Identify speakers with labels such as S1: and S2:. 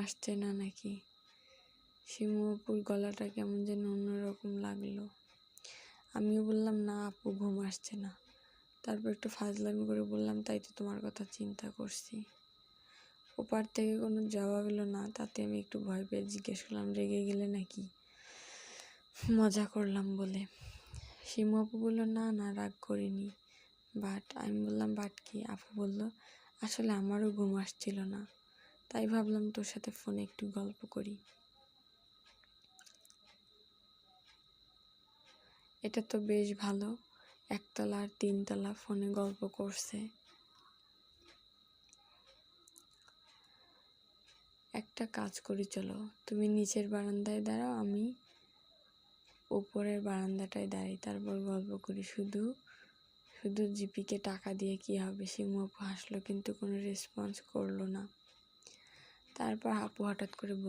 S1: আসছে না নাকি? শিমু গলাটা কেমন যেন অন্যরকম লাগল। আমিও বললাম, না আপু, ঘুম আসছে না। তারপর একটু ফাজলামি করে বললাম, তাই তো তোমার কথা চিন্তা করছি। ওপার থেকে কোনো জবাব এলো না, তাতে আমি একটু ভয় পেয়ে জিজ্ঞেস করলাম, রেগে গেলে নাকি? মজা করলাম বলে। শিমু আপু বলল, না না, রাগ করিনি। বাট, আমি বললাম, বাট কি? আপু বলল, আসলে আমারও ঘুম আসছিল না। তাই ভাবলাম তোর সাথে ফোনে একটু গল্প করি। এটা তো বেশ ভালো, একতলা আর তিনতলা ফোনে গল্প করছে। একটা কাজ করি, চলো। তুমি নিচের বারান্দায় দাঁড়াও, আমি উপরের বারান্দাটায় দাঁড়াই। তারপর গল্প করি। শুধু শুধু জিপিকে টাকা দিয়ে কি হবে? সে আপু হাসলো, কিন্তু কোনো রেসপন্স করল না। তারপর আপু হঠাৎ করে বলল